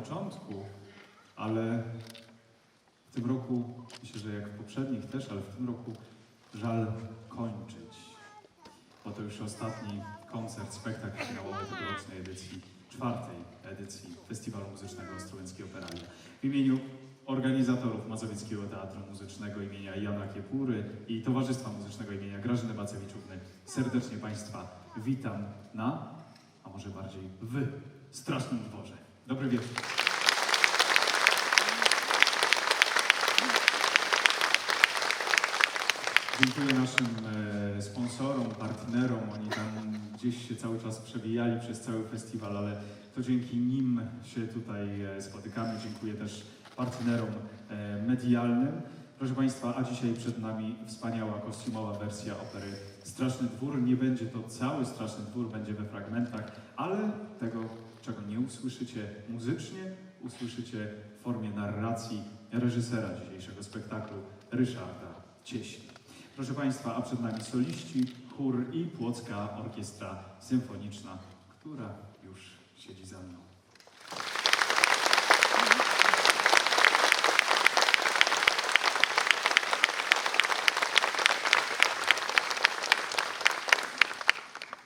początku, ale w tym roku, myślę, że jak w poprzednich też, ale w tym roku żal kończyć. Bo to już ostatni koncert, spektakl finałowy tegorocznej edycji, czwartej edycji Festiwalu Muzycznego Ostrołęckiej Operalia. W imieniu organizatorów Mazowieckiego Teatru Muzycznego imienia Jana Kiepury i Towarzystwa Muzycznego imienia Grażyny Bacewiczówny serdecznie Państwa witam na, a może bardziej w Strasznym Dworze. Dobry wieczór. Dziękuję naszym e, sponsorom, partnerom. Oni tam gdzieś się cały czas przewijali przez cały festiwal, ale to dzięki nim się tutaj e, spotykamy. Dziękuję też partnerom e, medialnym. Proszę Państwa, a dzisiaj przed nami wspaniała kostiumowa wersja opery Straszny Dwór. Nie będzie to cały Straszny Dwór, będzie we fragmentach, ale tego, czego nie usłyszycie muzycznie, usłyszycie w formie narracji reżysera dzisiejszego spektaklu, Ryszarda Cieśli. Proszę Państwa, a przed nami soliści, chór i Płocka Orkiestra Symfoniczna, która już siedzi za mną.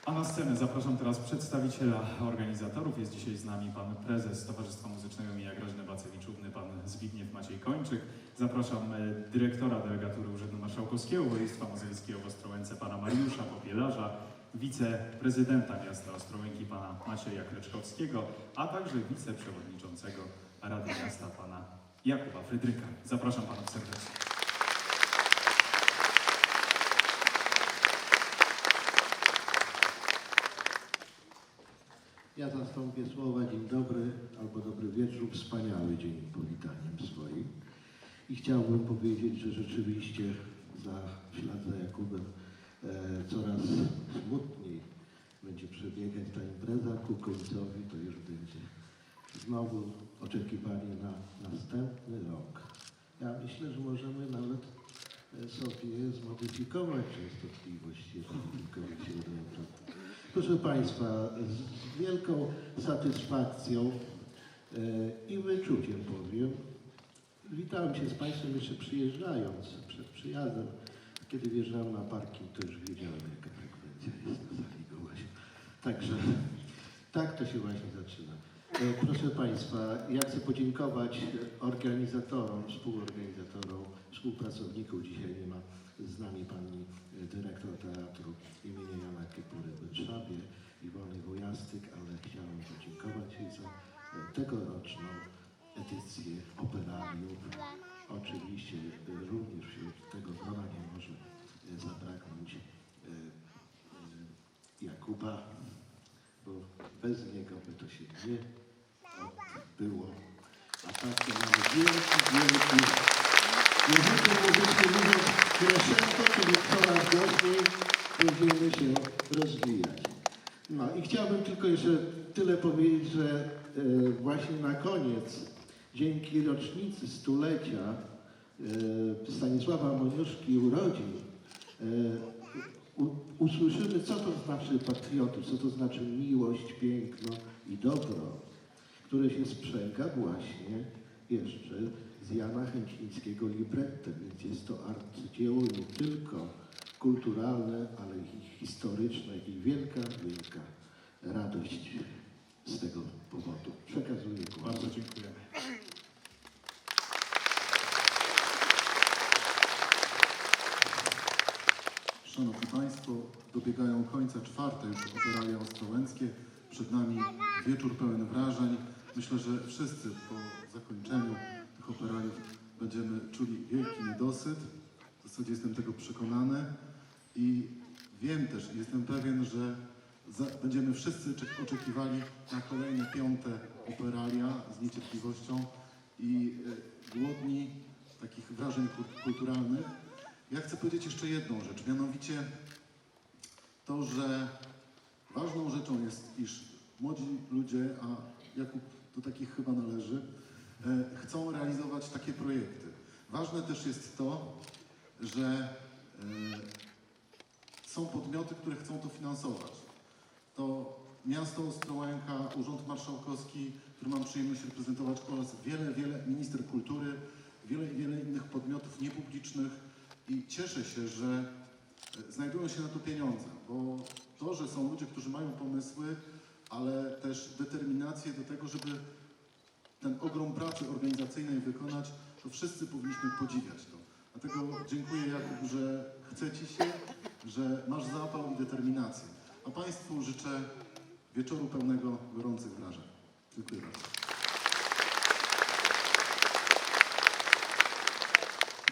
A na scenę zapraszam teraz przedstawiciela organizatorów. Jest dzisiaj z nami pan prezes Towarzystwa Muzycznego imienia Grażyny Bacewiczówny, pan Zbigniew Maciej Kończyk. Zapraszam e, dyrektora delegatury Urzędu Marszałkowskiego Województwa Mazowieckiego w Ostrołęce, pana Mariusza Popielarza, wiceprezydenta miasta Ostrołęki, pana Macieja Kleczkowskiego, a także wiceprzewodniczącego Rady Miasta, pana Jakuba Frydryka. Zapraszam panów serdecznie. Ja zastąpię słowa dzień dobry albo dobry wieczór, wspaniały dzień powitaniem swoim. I chciałbym powiedzieć, że rzeczywiście za ślad za Jakubem e, coraz smutniej będzie przebiegać ta impreza. Ku końcowi to już będzie znowu oczekiwanie na następny rok. Ja myślę, że możemy nawet e, sobie zmodyfikować częstotliwość, jeżeli tylko by się udało. Proszę Państwa, z, wielką satysfakcją e, i wyczuciem powiem, witałem się z Państwem jeszcze przyjeżdżając, przed przyjazdem. Kiedy wjeżdżałem na parking, to już wiedziałem, jaka frekwencja jest na sali gołaś. Także tak to się właśnie zaczyna. E, Proszę Państwa, ja chcę podziękować organizatorom, współorganizatorom, współpracowników. Dzisiaj nie ma z nami pani e, dyrektor teatru imienia Jana Kiepury w Warszawie, Iwony Wujastyk, ale chciałem e, tegoroczną edycję operariów. Oczywiście e, również wśród tego grona nie może e, zabraknąć e, Jakuba, bo bez niego by to się nie odbyło. A tak to mamy wielki, wielki językiem muzycznym mówiąc crescendo, czyli coraz głośniej będziemy się rozwijać. No i chciałbym tylko jeszcze tyle powiedzieć, że e, właśnie na koniec, dzięki rocznicy stulecia e, Stanisława Moniuszki urodzin, e, usłyszymy, co to znaczy patriotyzm, co to znaczy miłość, piękno i dobro, które się sprzęga właśnie jeszcze z Jana Chęcińskiego librettem, więc jest to arcydzieło nie tylko kulturalne, ale i historyczne i wielka, wielka radość z tego powodu. Przekazuję głos. Bardzo dziękujemy. Szanowni Państwo, dobiegają końca czwarte już operalia ostrołęckie. Przed nami wieczór pełen wrażeń. Myślę, że wszyscy po zakończeniu tych operaliów będziemy czuli wielki niedosyt. W zasadzie jestem tego przekonany i wiem też, jestem pewien, że będziemy wszyscy czek- oczekiwali na kolejne piąte operalia z niecierpliwością i e, głodni takich wrażeń ku- kulturalnych. Ja chcę powiedzieć jeszcze jedną rzecz, mianowicie to, że ważną rzeczą jest, iż młodzi ludzie, a Jakub do takich chyba należy, e, chcą realizować takie projekty. Ważne też jest to, że e, są podmioty, które chcą to finansować. To miasto Ostrołęka, Urząd Marszałkowski, który mam przyjemność reprezentować oraz wiele, wiele minister kultury, wiele, wiele innych podmiotów niepublicznych i cieszę się, że e, znajdują się na to pieniądze, bo to, że są ludzie, którzy mają pomysły, ale też determinację do tego, żeby ten ogrom pracy organizacyjnej wykonać, to wszyscy powinniśmy podziwiać to. Dlatego dziękuję Jakub, że chce Ci się, że masz zapał i determinację. A Państwu życzę wieczoru pełnego gorących wrażeń. Dziękuję bardzo.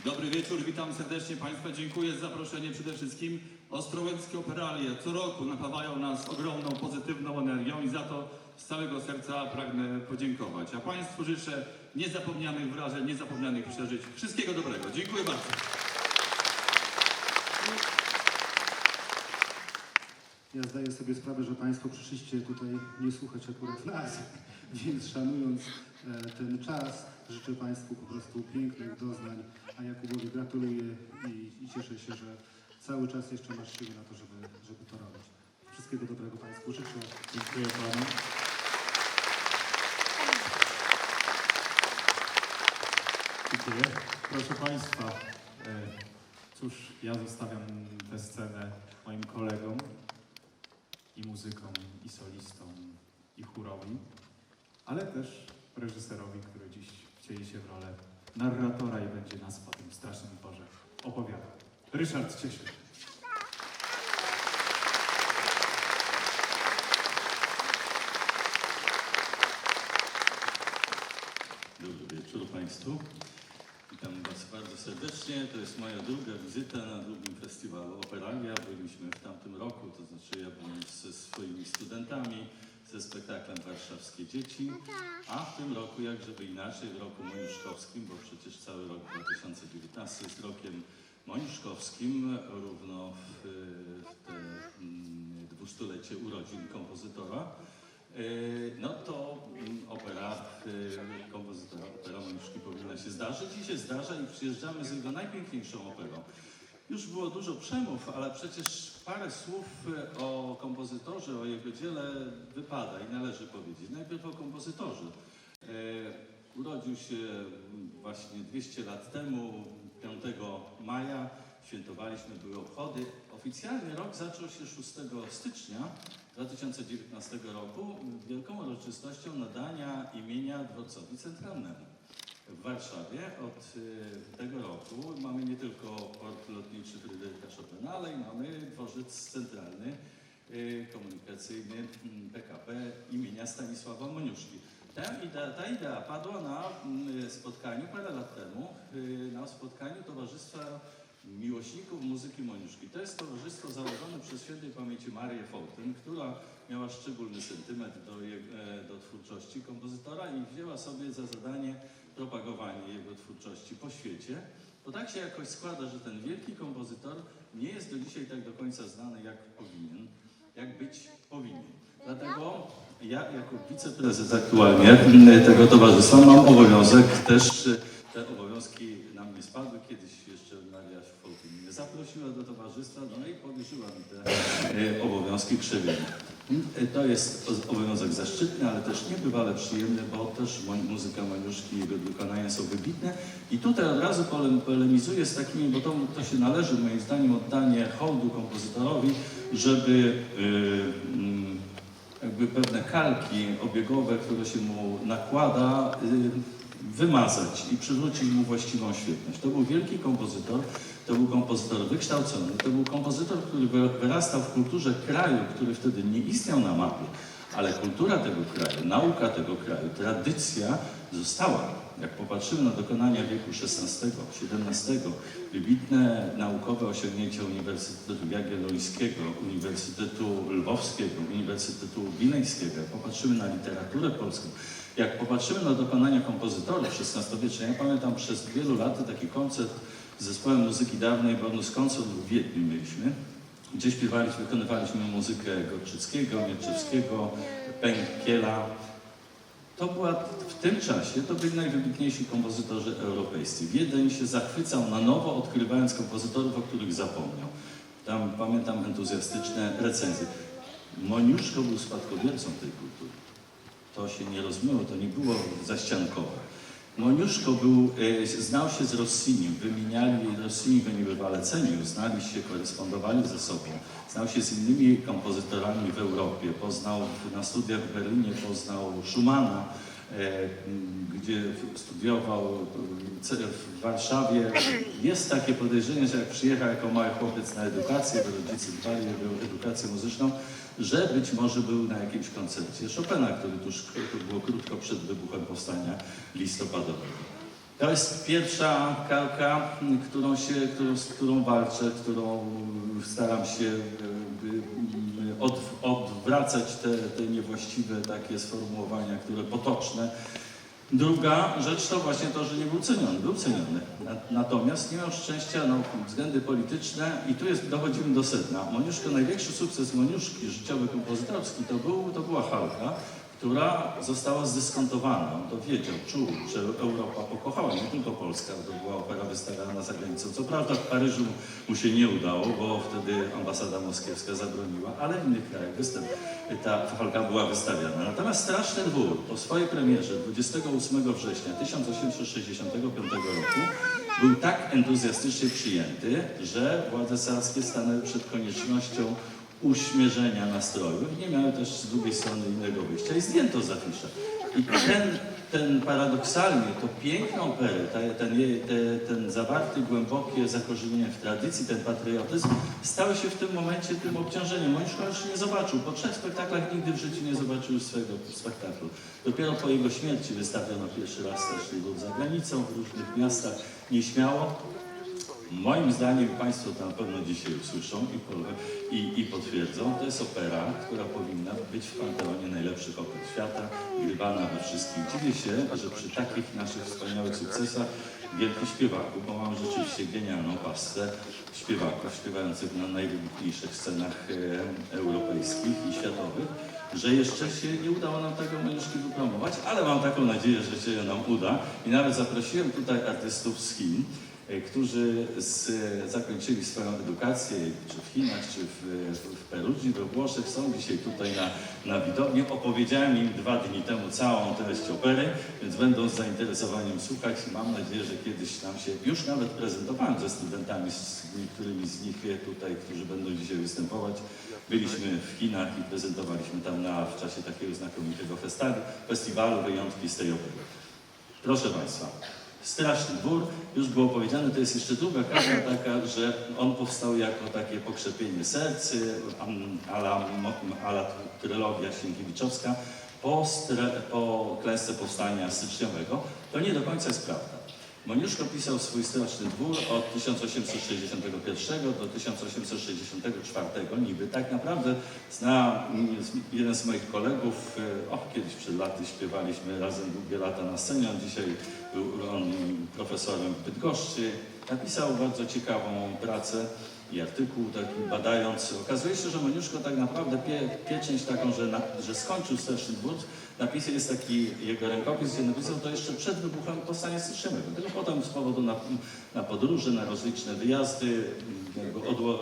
Dobry wieczór, witam serdecznie Państwa. Dziękuję za zaproszenie przede wszystkim. Ostrołęckie Operalie co roku napawają nas ogromną, pozytywną energią i za to z całego serca pragnę podziękować. A Państwu życzę niezapomnianych wrażeń, niezapomnianych przeżyć. Wszystkiego dobrego. Dziękuję bardzo. Ja zdaję sobie sprawę, że Państwo przyszliście tutaj nie słuchać akurat nas, więc szanując e, ten czas, życzę Państwu po prostu pięknych doznań, a Jakubowi gratuluję i, i cieszę się, że cały czas jeszcze masz siłę na to, żeby, żeby to robić. Wszystkiego dobrego Państwu życzę. Dziękuję panu. Dziękuję. Proszę Państwa, e, cóż, ja zostawiam tę scenę moim kolegom muzykom, i solistom, i chórowi, ale też reżyserowi, który dziś wcieli się w rolę narratora i będzie nas po tym strasznym porze opowiadał. Ryszard Ciesiel. Dobry wieczór Państwu. Witam Was bardzo serdecznie. To jest moja druga wizyta na drugim festiwalu Operalia. Byliśmy w tamtym roku, to znaczy ja byłem ze swoimi studentami, ze spektaklem Warszawskie Dzieci, a w tym roku, jak żeby inaczej, w roku moniuszkowskim, bo przecież cały rok 2019 jest rokiem moniuszkowskim, równo w, te mm, dwustulecie urodzin kompozytora. E, No to mm, opera e, kompozytora, opera zdarzyć i się zdarza i przyjeżdżamy z jego najpiękniejszą operą. Już było dużo przemów, ale przecież parę słów e, o kompozytorze, o jego dziele wypada i należy powiedzieć. Najpierw o kompozytorze. E, Urodził się właśnie 200 lat temu, 5 maja. Świętowaliśmy, były obchody. Oficjalnie rok zaczął się 6 stycznia 2019 roku wielką uroczystością nadania imienia dworcowi centralnemu. W Warszawie od y, tego roku mamy nie tylko port lotniczy Fryderyka Chopina, ale i mamy dworzec centralny y, komunikacyjny mm, PKP imienia Stanisława Moniuszki. Ta idea, ta idea padła na mm, spotkaniu parę lat temu, y, na spotkaniu Towarzystwa Miłośników Muzyki Moniuszki. To jest towarzystwo założone przez świętej pamięci Marię Fołtyn, która miała szczególny sentyment do, e, do twórczości kompozytora i wzięła sobie za zadanie propagowanie jego twórczości po świecie. Bo tak się jakoś składa, że ten wielki kompozytor nie jest do dzisiaj tak do końca znany, jak powinien, jak być powinien. Dlatego ja, jako wiceprezes aktualnie tego towarzystwa, mam obowiązek też, te obowiązki na mnie spadły. Kiedyś jeszcze Maria Fołtyn mnie zaprosiła do towarzystwa, no i powierzyła mi te e, obowiązki krzewienia. E, To jest obowiązek zaszczytny, ale też niebywale przyjemny, bo też muzyka Maniuszki i jego wykonania są wybitne. I tutaj od razu pole- polemizuję z takimi, bo to, to się należy moim zdaniem oddanie hołdu kompozytorowi, żeby y, mm, jakby pewne kalki obiegowe, które się mu nakłada, y, wymazać i przywrócić mu właściwą świetność. To był wielki kompozytor, to był kompozytor wykształcony, to był kompozytor, który wy- wyrastał w kulturze kraju, który wtedy nie istniał na mapie, ale kultura tego kraju, nauka tego kraju, tradycja została. Jak popatrzymy na dokonania wieku XVI, XVII, wybitne naukowe osiągnięcia Uniwersytetu Jagiellońskiego, Uniwersytetu Lwowskiego, Uniwersytetu Wileńskiego, jak popatrzymy na literaturę polską, jak popatrzymy na dokonania kompozytorów XVI-wiecznych, ja pamiętam przez wielu lat taki koncert z zespołem muzyki dawnej Bonus Concert w Wiedniu mieliśmy, gdzie śpiewaliśmy, wykonywaliśmy muzykę Gorczyckiego, Mietrzewskiego, Pękiela. To była w tym czasie, to byli najwybitniejsi kompozytorzy europejscy. Wiedeń się zachwycał na nowo, odkrywając kompozytorów, o których zapomniał. Tam pamiętam entuzjastyczne recenzje. Moniuszko był spadkobiercą tej kultury. To się nie rozmyło, to nie było zaściankowe. Moniuszko był, e, znał się z Rossinim, wymieniali, Rossini go niebywale cenił, znali się, korespondowali ze sobą. Znał się z innymi kompozytorami w Europie, poznał na studiach w Berlinie, poznał Schumana, e, gdzie studiował w Warszawie. Jest takie podejrzenie, że jak przyjechał jako mały chłopiec na edukację, bo rodzice dbali o edukację muzyczną, że być może był na jakimś koncercie Chopina, który tuż to było krótko przed wybuchem powstania listopadowego. To jest pierwsza kalka, którą, się, którą, z którą walczę, którą staram się e, m, od, odwracać te, te niewłaściwe takie sformułowania, które potoczne. Druga rzecz to właśnie to, że nie był ceniony. Był ceniony. Na- Natomiast nie miał szczęścia, no, względy polityczne i tu jest, dochodzimy do sedna. Moniuszko, największy sukces Moniuszki życiowy, kompozytorski to, był, to była Halka, która została zdyskontowana. On to wiedział, czuł, że Europa pokochała, nie tylko Polska, to była opera wystawiana za granicą. Co prawda w Paryżu mu się nie udało, bo wtedy ambasada moskiewska zabroniła, ale w innych krajach występ, ta Halka była wystawiana. Natomiast Straszny Dwór po swojej premierze 28 września 1865 roku był tak entuzjastycznie przyjęty, że władze carskie stanęły przed koniecznością uśmierzenia nastrojów. Nie miały też z drugiej strony innego wyjścia i zdjęto z. I ten, ten paradoksalnie, to piękną operę, ten, jej- te, ten zawarty głębokie zakorzenienie w tradycji, ten patriotyzm, stały się w tym momencie tym obciążeniem. Moniuszko już nie zobaczył. Po trzech spektaklach nigdy w życiu nie zobaczył swojego spektaklu. Dopiero po jego śmierci wystawiono pierwszy raz też jego za granicą, w różnych miastach, nieśmiało. Moim zdaniem Państwo to na pewno dzisiaj usłyszą i, i, i potwierdzą. To jest opera, która powinna być w panteonie najlepszych oper świata, grywana we wszystkich. Dziwię się, że przy takich naszych wspaniałych sukcesach wielkich śpiewaków, bo mam rzeczywiście genialną pasę śpiewaków śpiewających na najwybitniejszych scenach e, europejskich i światowych, że jeszcze się nie udało nam tego Moniuszki wypromować, ale mam taką nadzieję, że się nam uda. I nawet zaprosiłem tutaj artystów z Chin, którzy z, zakończyli swoją edukację, czy w Chinach, czy w, w, Perudzi, we Włoszech, są dzisiaj tutaj na, na widowni. Opowiedziałem im dwa dni temu całą treść opery, więc będą z zainteresowaniem słuchać. Mam nadzieję, że kiedyś nam się, już nawet prezentowałem ze studentami, z niektórymi z nich e, tutaj, którzy będą dzisiaj występować. Byliśmy w Chinach i prezentowaliśmy tam na, w czasie takiego znakomitego festiwalu, festiwalu wyjątki z tej opery. Proszę Państwa, Straszny Dwór, już było powiedziane, to jest jeszcze druga karta taka, że on powstał jako takie pokrzepienie serc, um, ala, ala trylogia Sienkiewiczowska po, po klęsce powstania styczniowego. To nie do końca jest prawda. Moniuszko pisał swój Straszny Dwór od 1861 do 1864, niby tak naprawdę zna mm, jeden z moich kolegów, e, o kiedyś przed laty śpiewaliśmy razem długie lata na scenie, on dzisiaj był on profesorem w Bydgoszczy, napisał bardzo ciekawą pracę i artykuł taki badający. Okazuje się, że Moniuszko tak naprawdę pie, pieczęć taką, że, na, że skończył Straszny Dwór, napisy jest taki jego rękopis, gdzie napisał to jeszcze przed wybuchem powstania styczniowego. Tylko potem z powodu na, na podróże, na rozliczne wyjazdy,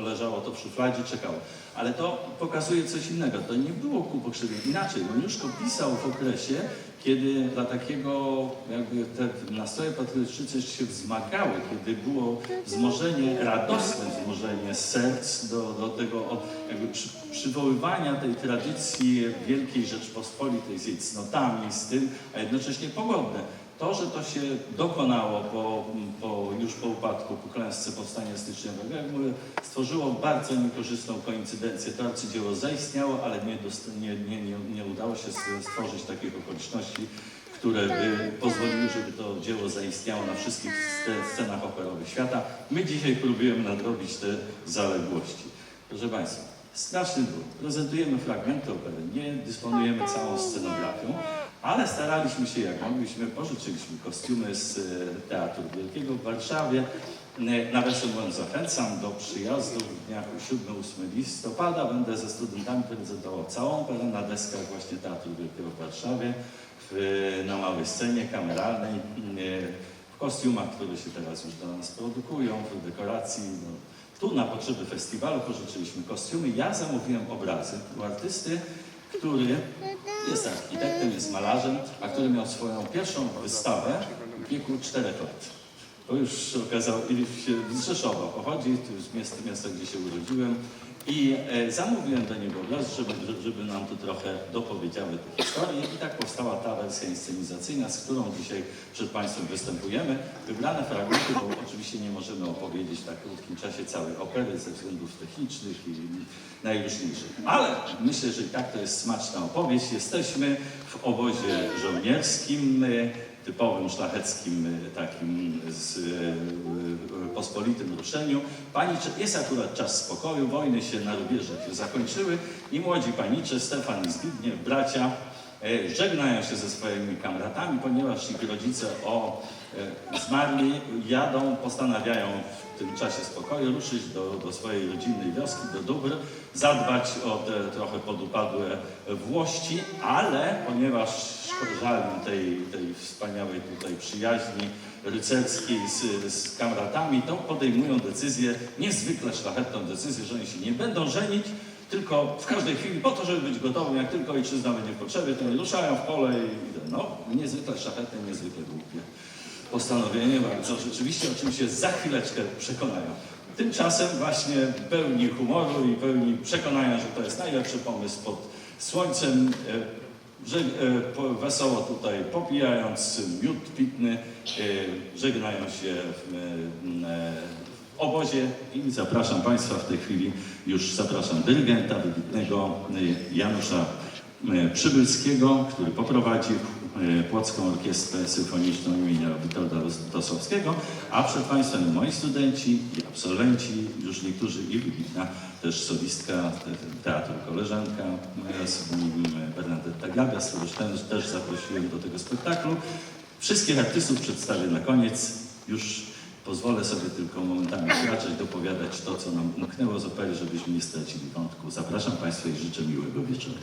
leżało to w szufladzie, czekało. Ale to pokazuje coś innego. To nie było ku pokrzepieniu. Inaczej, Moniuszko pisał w okresie, kiedy dla takiego, jakby te nastroje patriotyczne się wzmagały, kiedy było wzmożenie, radosne wzmożenie serc do, do tego o- jakby przy, przywoływania tej tradycji Wielkiej Rzeczpospolitej z jej cnotami, z tym, a jednocześnie pogodne. To, że to się dokonało po, po, już po upadku, po klęsce powstania styczniowego, jak mówię, stworzyło bardzo niekorzystną koincydencję. To arcydzieło zaistniało, ale nie, nie, nie, nie, udało się stworzyć takich okoliczności, które by pozwoliły, żeby to dzieło zaistniało na wszystkich sce- scenach operowych świata. My dzisiaj próbujemy nadrobić te zaległości. Proszę Państwa, straszny dwór. Prezentujemy fragmenty opery, nie dysponujemy całą scenografią, ale staraliśmy się jak mogliśmy, pożyczyliśmy kostiumy z e, Teatru Wielkiego w Warszawie, E, Nawiasem mówiąc, zachęcam do przyjazdu w dniach 7-8 listopada. Będę ze studentami prezentował całą operę na deskach właśnie Teatru Wielkiego w Warszawie, w, na małej scenie kameralnej, e, w kostiumach, które się teraz już dla nas produkują, w dekoracji. No. Tu na potrzeby festiwalu pożyczyliśmy kostiumy. Ja zamówiłem obrazy u artysty, który jest architektem, jest malarzem, a który miał swoją pierwszą wystawę w wieku 4 lat. To już i się z Rzeszowa pochodzi, to już miasto, miasto gdzie się urodziłem. I e, zamówiłem do niego obraz, żeby, żeby nam tu trochę dopowiedziały te historie. I tak powstała ta wersja inscenizacyjna, z którą dzisiaj przed Państwem występujemy. Wybrane fragmenty, bo oczywiście nie możemy opowiedzieć w tak krótkim czasie całej opery ze względów technicznych i najróżniejszych. Ale myślę, że i tak to jest smaczna opowieść. Jesteśmy w obozie żołnierskim. E, typowym szlacheckim y, takim z, y, y, pospolitym ruszeniu. Panicze, jest akurat czas spokoju, wojny się na rubieżach zakończyły i młodzi panicze, Stefan i Zbigniew, bracia, e, żegnają się ze swoimi kamratami, ponieważ ich rodzice o e, zmarli, jadą, postanawiają w tym czasie spokoju ruszyć do, do swojej rodzinnej wioski, do dóbr, zadbać o te trochę podupadłe włości, ale ponieważ żal tej, tej wspaniałej tutaj przyjaźni rycerskiej z, z kamratami, to podejmują decyzję, niezwykle szlachetną decyzję, że oni się nie będą żenić, tylko w każdej chwili po to, żeby być gotowym, jak tylko ojczyzna będzie w potrzebie, to ruszają w pole i. No, niezwykle szlachetne, niezwykle głupie postanowienie, bardzo rzeczywiście o czym się za chwileczkę przekonają. Tymczasem właśnie pełni humoru i pełni przekonania, że to jest najlepszy pomysł pod słońcem, e, że, e, wesoło tutaj popijając miód pitny, e, żegnają się w, obozie i zapraszam Państwa w tej chwili, już zapraszam dyrygenta wybitnego Janusza Przybylskiego, który poprowadzi Płocką Orkiestrę Symfoniczną imienia Witolda Dosowskiego, a przed Państwem moi studenci i absolwenci, już niektórzy i wybitna też solistka te- teatru koleżanka moja z mm, Bernadetta Gagas, którą też, zaprosiłem do tego spektaklu. Wszystkich artystów przedstawię na koniec. Już pozwolę sobie tylko momentami wkraczać, dopowiadać to, co nam umknęło z opery, żebyśmy nie stracili wątku. Zapraszam Państwa i życzę miłego wieczoru.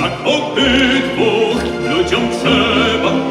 Wszak obydwóch ludziom trzeba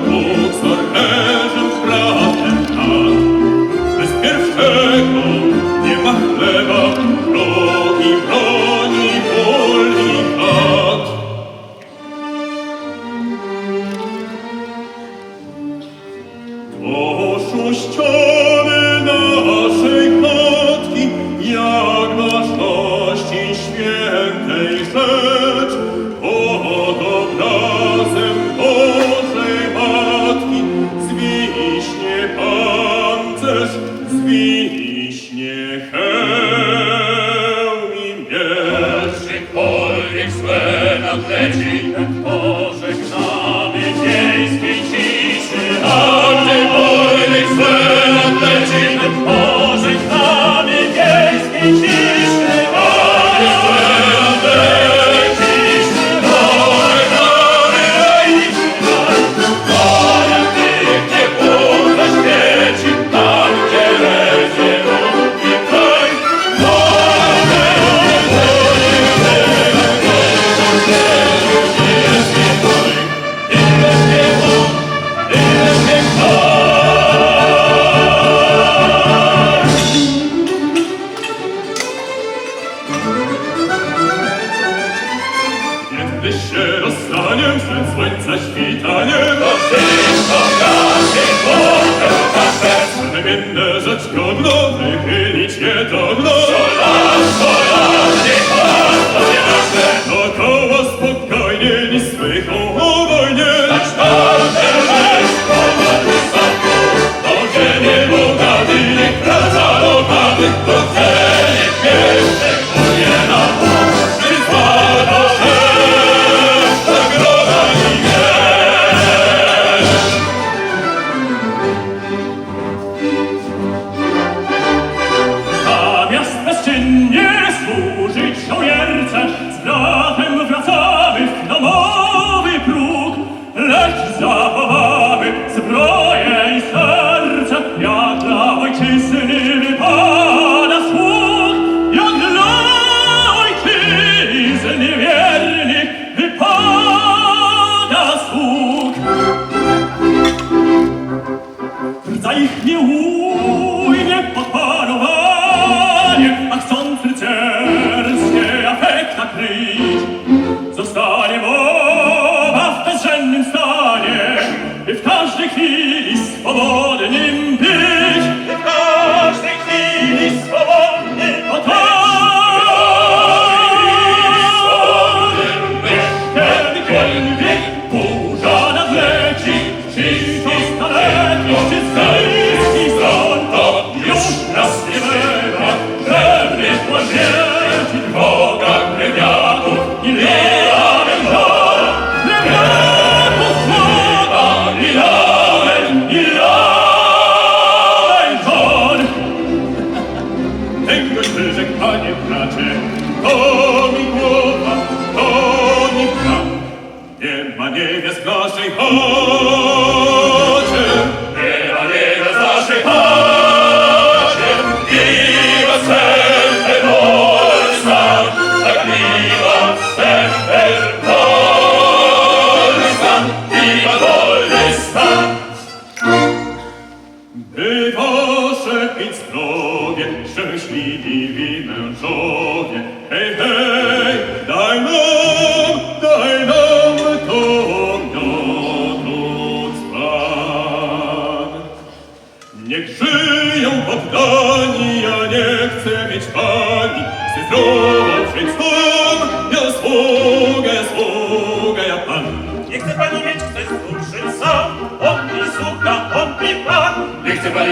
Nie ma niewiast w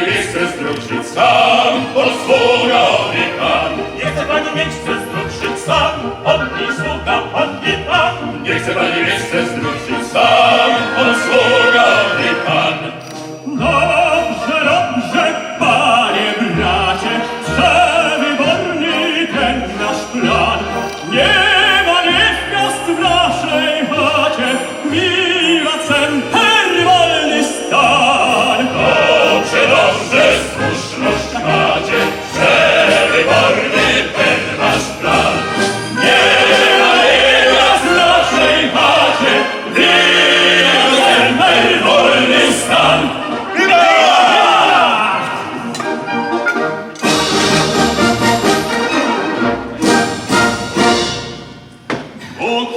Nie